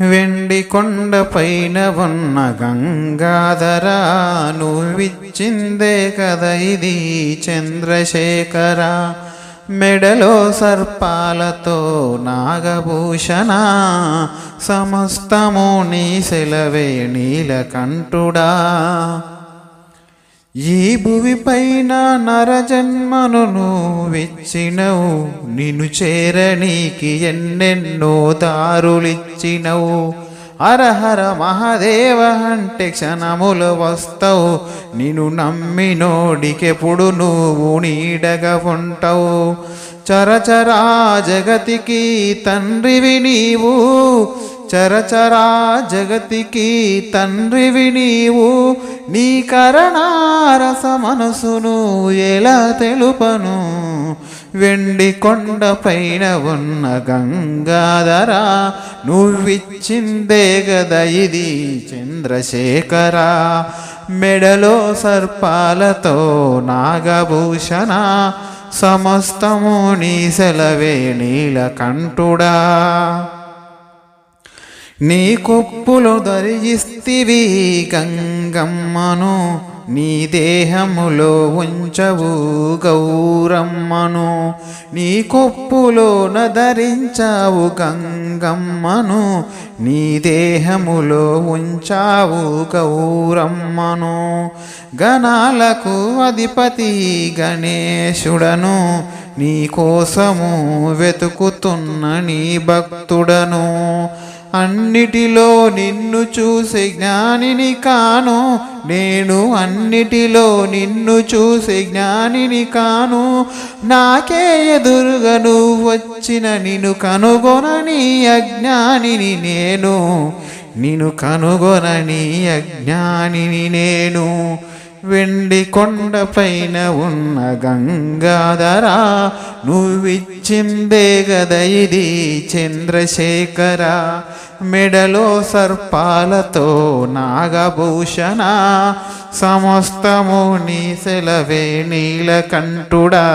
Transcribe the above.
వెండి కొండ పైన ఉన్న గంగాధరా నువ్విచ్చిందే కదా ఇది చంద్రశేఖర. మెడలో సర్పాలతో నాగభూషణ సమస్తము నీ సెలవే నీలకంఠుడా. ఈ భువి పైన నరజన్మను నువ్విచ్చినవు. నిన్ను చేరనీకి ఎన్నెన్నో దారులిచ్చినవు. హరహర మహాదేవ అంటే క్షణములు వస్తావు. నిన్ను నమ్మినోడికెప్పుడు నువ్వు నీడగా ఉంటావు. చరచరా జగతికి తండ్రివి నీవు. చరచరా జగతికి తండ్రివి నీవు నీ కరణారస మనసును ఎలా తెలుపను? వెండి కొండ పైన ఉన్న గంగాధర నువ్విచ్చిందే గద ఇది చంద్రశేఖర. మెడలో సర్పాలతో నాగభూషణ సమస్తము నీ సెలవే నీలకంఠుడా. నీ కొప్పులు ధరిస్తివి గంగమ్మను నీ దేహములో ఉంచవు గౌరమ్మను. నీ కొప్పులోన ధరించావు గంగమ్మను నీ దేహములో ఉంచావు గౌరమ్మను. గణాలకు అధిపతి గణేశుడను నీ కోసము వెతుకుతున్న నీ భక్తుడను. అన్నిటిలో నిన్ను చూసే జ్ఞానిని కాను. నేను అన్నిటిలో నిన్ను చూసే జ్ఞానిని కాను. నాకే ఎదురుగా నువ్వు వచ్చిన నిన్ను కనుగొనని అజ్ఞానిని నేను. నిన్ను కనుగొనని అజ్ఞానిని నేను. వెండి కొండ పైన ఉన్న గంగాధర నువ్విచ్చిందే గద ఇది చంద్రశేఖర. మెడలో సర్పాలతో నాగభూషణ సమస్తము నీ సెలవే నీలకంఠుడా.